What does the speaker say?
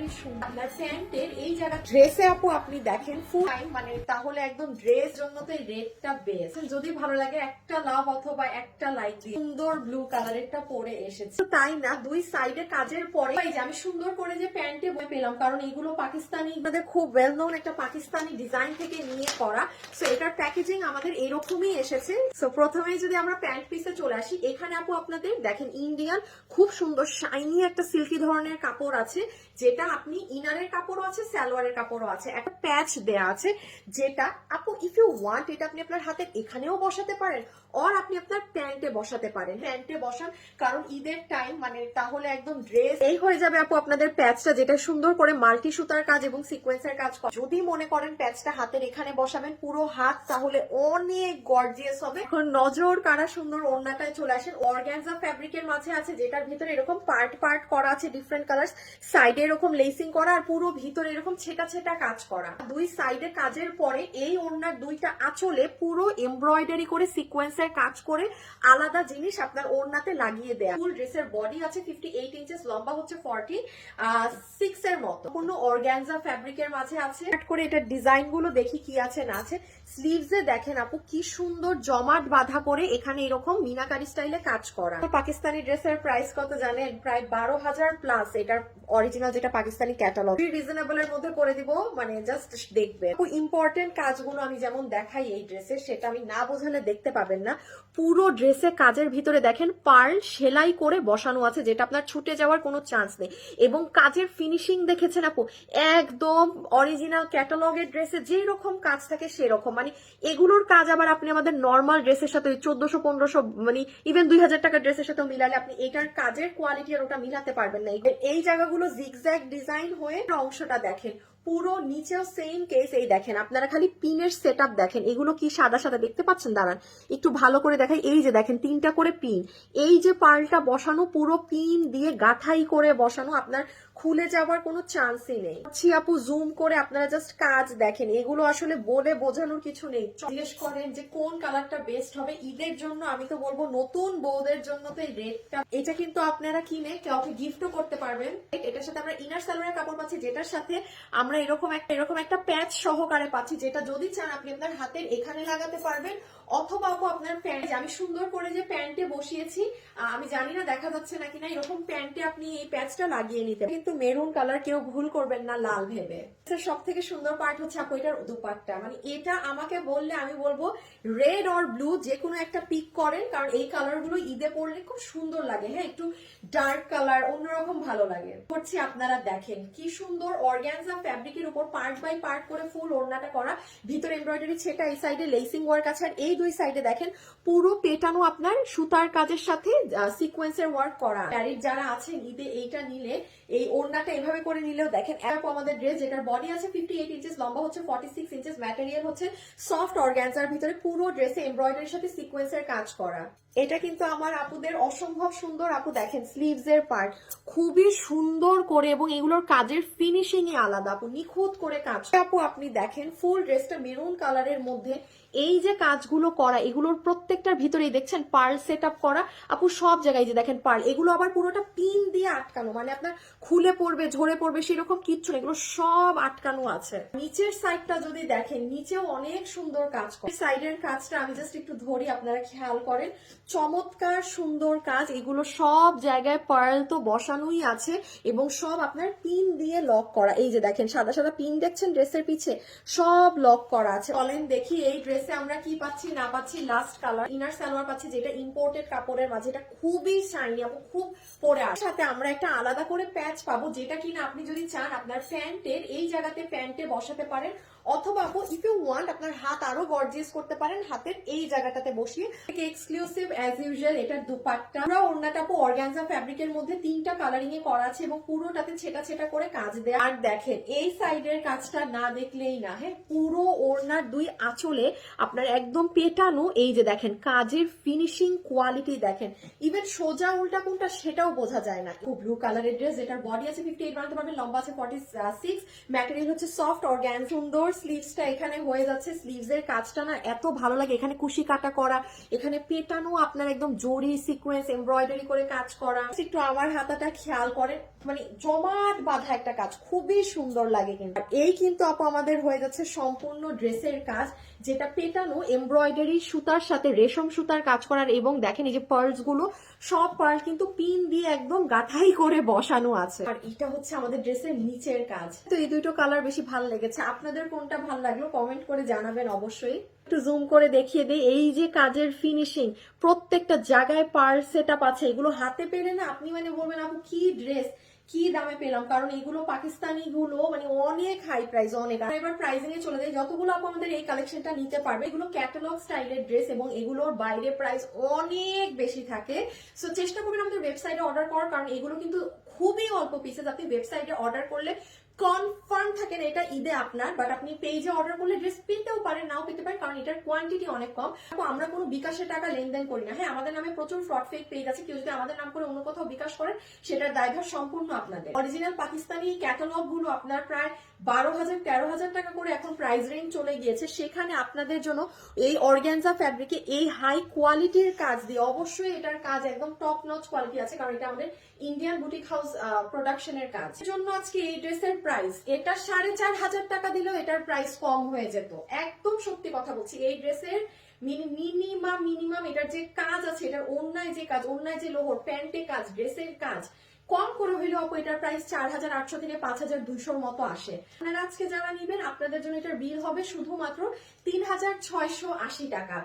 কালারই সুন্দর প্যান্টের এই জায়গা ড্রেসে আপু আপনি দেখেন ফুল মানে তাহলে একদম ড্রেস জন্য তো রেডটা বেস্ট যদি ভালো লাগে একটা লাভ অথবা একটা লাইক সুন্দর ব্লু কালারেরটা পরে এসেছে। তাই না দুই সাইডে কাজের পরে আমি সুন্দর করে যে প্যান্টে বই পেলাম কারণ এগুলো পাকিস্তানি আমাদের খুব ওয়েল নোন একটা পাকিস্তানি ডিজাইন থেকে নিয়ে করা। সো এটার প্যাকেজিং আমাদের এরকমই এসেছে। সো প্রথমেই যদি আমরা প্যান্ট পিসে চলে আসি এখানে আপু আপনাদের দেখেন ইন্ডিয়ান খুব সুন্দর শাইনি একটা সিল্কি ধরনের কাপড় আছে যেটা আপনি ইনারের কাপড়ও আছে, সালোয়ারের কাপড়ও আছে। একটা প্যাচ দেয়া আছে যেটা, আপু ইফ ইউ ওয়ান্ট এটা আপনি আপনার হাতের এখানেও বসাতে পারেন। অর আপনি আপনার প্যান্টে বসাতে পারেন। প্যান্টে বসান কারণ ঈদের টাইম মানে তাহলে একদম ড্রেস এই হয়ে যাবে আপু আপনাদের প্যাচটা যেটা সুন্দর করে মাল্টি সুতার কাজ এবং সিকোয়েন্সের কাজ। যদি মনে করেন প্যাচটা হাতের এখানে বসাবেন পুরো হাত তাহলে অনেক গর্জিয়াস হবে। এখন নজর কারা সুন্দর ওড়নাটায় চলে আসেন। অর্গ্যানজা ফ্যাব্রিকের মাঝে আছে যেটার ভিতরে এরকম পার্ট পার্ট করা আছে ডিফারেন্ট কালার সাইডে এরকম লেসিং করা আর পুরো ভিতরে এরকম ছেটা ছেটা কাজ করা। দুই সাইডে কাজের পরে এই ওড়নার দুইটা আঁচলে পুরো এমব্রয়ডারি করে সিকোয়েন্সের কাজ করে আলাদা জিনিস আপনার ওড়নাতে লাগিয়ে দেয়া। ফুল ড্রেসের বডি আছে ফিফটি এইট ইঞ্চেস লম্বা হচ্ছে ফর্টি সিক্স এর মতো। পূর্ণ অর্গ্যানজা ফ্যাব্রিকের মাঝে আছে। করে এটার ডিজাইনগুলো দেখি কি আছে, না আছে। স্লিভস এ দেখেন আপু, কি সুন্দর জমাট বাঁধা করে এখানে এরকম মিনাকারি স্টাইলে কাজ করা। পাকিস্তানি ড্রেসের প্রাইস কত জানেন? প্রায় বারো হাজার প্লাস এটার অরিজিনাল যেটা পাকিস্তানি ক্যাটালগ রিজনেবল এর মধ্যে করে দিব মানে জাস্ট দেখবে খুব ইম্পর্টেন্ট কাজগুলো আমি যেমন দেখাই এই ড্রেসের সেটা আমি না বোঝালে দেখতে পাবেন না। পুরো ড্রেসে কাজের ভিতরে দেখেন পার্ল সেলাই করে বসানো আছে, যেটা আপনার ছুটে যাওয়ার কোনো চান্স নেই। এবং কাজের ফিনিশিং দেখেছেন আপু, একদম অরিজিনাল ক্যাটালগের ড্রেসে যেই রকম কাজ থাকে সেরকম। মানে এগুলোর কাজ আবার আপনি আমাদের নর্মাল ড্রেসের সাথে চোদ্দশো, পনেরোশো মানে ইভেন দুই হাজার টাকার ড্রেসের সাথে মিলালে আপনি এটার কাজের কোয়ালিটি আর ওটা মিলাতে পারবেন না। এই- এই জায়গাগুলো জিগজ্যাগ ডিজাইন হয়ে অংশটা দেখেন। পুরো নিচেও সেম কেস এই দেখেন। আপনারা খালি পিনের সেট দেখেন। এগুলো কি সাদা সাদা? দেখতে পাচ্ছেন? দাঁড়ান। একটু ভালো করে দেখাই। এই যে দেখেন, তিনটা করে পিন। এই যে পার্লটা বসানো, পুরো পিন দিয়ে গাঁথাই করে বসানো, আপনার খুলে যাওয়ার কোনো চান্সই নেই। ছি আপু জুম করে আপনারা জাস্ট কাজ দেখেন। এগুলো আসলে বলে বোঝানোর কিছু নেই। জিজ্ঞেস করেন যে কোন কালারটা বেস্ট হবে? ঈদের জন্য আমি তো বলব, নতুন বউদের জন্য তো এই রেডটা এটা কিন্তু আপনারা কিনে কাউকে গিফটও করতে পারবেন। এটার সাথে আমরা ইনার সালোয়ারের কাপড় পাচ্ছি, যেটার সাথে আমরা এরকম একটা এরকম একটা প্যাচ সহকারে পাচ্ছি যেটা যদি চান আপনি আপনার হাতের এখানে লাগাতে পারবেন, অথবা আপু আপনার প্যান্ট আমি সুন্দর করে যে প্যান্টে বসিয়েছি আমি জানি না দেখা যাচ্ছে নাকি না, এরকম প্যান্টে আপনি এই প্যাচটা লাগিয়ে নিতে কিন্তু মেরুন কালার কেউ ভুল করবেন না, লাল ভেবে। সব থেকে সুন্দর পার্ট হচ্ছে আপু এটার দুপাট্টা। মানে এটা আমাকে বললে আমি বলব রেড অর ব্লু যে কোনো একটা পিক করেন, কারণ এই কালারগুলো ঈদে পরলে খুব সুন্দর লাগে হ্যাঁ একটু ডার্ক কালার অন্যরকম ভালো লাগে। হচ্ছে আপনারা দেখেন, কি সুন্দর অর্গ্যানজা ফ্যাব্রিকের উপর পার্ট বাই পার্ট করে ফুল ওড়নাটা করা। ভিতরে এমব্রয়ডারি ছেটা, এই সাইডে লেসিং ওয়ার্ক আছে। আর এই দুই সাইডে দেখেন, পুরো পেটানো আপনার সুতার কাজের সাথে সিকোয়েন্সের ওয়ার্ক করা। প্যারিড যারা আছেন, ঈদে এইটা নিলে, এই ওড়নাটা এভাবে করে নিলেও দেখেন, এক আমাদের ড্রেস যেটার বডি আছে ফিফটি এইট ইঞ্চেস লম্বা হচ্ছে ফর্টি সিক্স ইঞ্চেস ম্যাটেরিয়াল হচ্ছে সফট অর্গ্যানজার ভিতরে পুরো ড্রেসে এমব্রয়ডারির সাথে সিকোয়েন্সের কাজ করা। এটা কিন্তু আমার আপুদের অসম্ভব সুন্দর আপু দেখেন স্লিভস এর পার্ট খুবই সুন্দর করে এবং এগুলোর কাজের ফিনিশিং এ আলাদা আপু। নিখুঁত করে কাজ। আপু আপনি দেখেন ফুল ড্রেসটা মেরুন কালারের মধ্যে এই যে কাজগুলো করা, এগুলোর প্রত্যেকটার ভিতরেই দেখছেন পার্ল সেট আপ করা, আপু সব জায়গায় যে দেখেন পার্ল, এগুলো আবার পুরোটা পিন দিয়ে আটকানো মানে আপনার খুলে পড়বে, ঝরে পড়বে সেরকম কিচ্ছু এগুলো সব আটকানো আছে। নিচের সাইডটা যদি দেখেন, নিচেও অনেক সুন্দর কাজ করে। সাইডের কাজটা আমি জাস্ট একটু ধরি, আপনারা খেয়াল করেন, চমৎকার সুন্দর কাজ, এগুলো সব জায়গায় পার্ল তো বসানোই আছে এবং সব আপনার পিন দিয়ে লক করা, এই যে দেখেন সাদা সাদা পিন দেখছেন ড্রেসের পিছে, সব লক করা আছে। বলেন দেখি এই ড্রেসে আমরা কি পাচ্ছি, না পাচ্ছি লাস্ট কালার ইনার সালোয়ার পাচ্ছি, যেটা ইম্পোর্টেড কাপড়ের মাঝে, এটা খুবই শাইনি এবং খুব পরে আর সাথে আমরা একটা আলাদা করে প্যাচ পাবো, যেটা কিনা আপনি যদি চান আপনার প্যান্টের, এই জায়গাতে প্যান্টে বসাতে পারেন অথবা আপু ইফ ইউ ওয়ান্ট আপনার হাত আরও গর্জিয়াস করতে পারেন হাতের এই জায়গাটাতে বসিয়ে। এক্সক্লুসিভ অ্যাজ ইউজুয়াল এটার দুপাট্টা। পুরো ওড়নাটা আপু অর্গানজা ফ্যাব্রিকের মধ্যে তিনটা কালারিং এ করা আছে এবং পুরোটাতে ছেটা ছেটা করে কাজ দেয়া। আর দেখেন, এই সাইডের কাজটা না দেখলেই না হ্যাঁ? পুরো ওড়নার দুই আঁচলে আপনার একদম পেটানো, এই যে দেখেন, কাজের ফিনিশিং কোয়ালিটি দেখেন। ইভেন সোজা উল্টা কোনটা সেটাও বোঝা যায় না। ব্লু কালারের ড্রেস যেটার বডি আছে ফিফটি এইট বানাতে পারবেন, লম্বা আছে ফর্টি সিক্স ম্যাটেরিয়াল হচ্ছে সফট অর্গ্যান সুন্দর স্লিভসটা এখানে হয়ে যাচ্ছে। স্লিভস এর কাজটা না এত ভালো লাগে। এখানে কুশি কাটা করা, এখানে পেটানো আপনার একদম জরি সিকোয়েন্স এমব্রয়ডারি করে কাজ করা। একটু আমার হাতাটা খেয়াল করেন মানে জমাট বাঁধা একটা কাজ, খুবই সুন্দর লাগে কিন্তু। এই কিন্তু আপু আমাদের হয়ে যাচ্ছে সম্পূর্ণ ড্রেসের কাজ, যেটা পেটানো এমব্রয়ডারি সুতার সাথে রেশম সুতার কাজ করার এবং দেখেন এই যে পার্লসগুলো সব পার্ল কিন্তু পিন দিয়ে একদম গাঁথাই করে বসানো আছে। আর এটা হচ্ছে আমাদের ড্রেসের নিচের কাজ। তো এই দুটো কালার বেশি ভালো লেগেছে। আপনাদের কোনটা ভালো লাগল কমেন্ট করে জানাবেন অবশ্যই। একটু জুম করে দেখিয়ে দিই, এই যে কাজের ফিনিশিং প্রত্যেকটা জায়গায় পার্ল সেট আছে, এগুলো হাতে পেলে না আপনি মানে বলবেন, আপু, কি ড্রেস কি দামে পেলাম? কারণ এগুলো পাকিস্তানি গুলো মানে অনেক হাই প্রাইস অনেক। আর এবার প্রাইসিং এ চলে যায় যতগুলো আপু আমাদের এই কালেকশনটা নিতে পারবে, এগুলো ক্যাটালগ স্টাইলের ড্রেস এবং এগুলোর বাইরে প্রাইস অনেক বেশি থাকে। সো চেষ্টা করবেন আমাদের ওয়েবসাইটে অর্ডার করার, কারণ এগুলো কিন্তু খুবই অল্প পিসেস আপনি ওয়েবসাইটে অর্ডার করলে কনফার্ম থাকেন এটা ঈদে আপনার বাট আপনি পেজে অর্ডার করলে ড্রেস পেতেও পারেন, নাও পেতে পারেন, কারণ এটার কোয়ান্টিটি অনেক কম। আমরা কোনো বিকাশের টাকা লেনদেন করি না। হ্যাঁ আমাদের নামে প্রচুর ফ্রড ফেক পেজ আছে, কেউ যদি আমাদের নাম করে অন্য কোথাও বিকাশ করেন সেটার দায়ভার সম্পূর্ণ আপনাদের। অরিজিনাল পাকিস্তানি ক্যাটালগগুলো আপনার প্রায় বারো হাজার, তেরো হাজার টাকা করে এখন প্রাইস রেঞ্জ চলে গিয়েছে। সেখানে আপনাদের জন্য এই অর্গ্যানজা ফ্যাব্রিকে এই হাই কোয়ালিটির কাজ দিয়ে অবশ্যই এটার কাজ একদম টপ নচ কোয়ালিটি আছে, কারণ এটা আমাদের ইন্ডিয়ান বুটিক হাউস প্রোডাকশনের কাজ। জন্য আজকে এই ড্রেসের প্রাইস এটা সাড়ে চার হাজার টাকা দিলেও এটার প্রাইস কম হয়ে যেত। একদম সত্যি কথা বলছি, এই ড্রেসের মিনিমাম মিনিমাম এটার যে কাজ আছে, এটার অন্যায় যে কাজ, অন্যায় যে লোহর প্যান্টে কাজ, ড্রেসের কাজ, কম করে হইলেও আপু এটার প্রাইস চার হাজার আটশো থেকে পাঁচ হাজার দুইশোর মতো আসে। আপনারা আজকে যারা নিবেন, আপনাদের জন্য এটার বিল হবে শুধুমাত্র তিন হাজার ছয়শো আশি টাকা।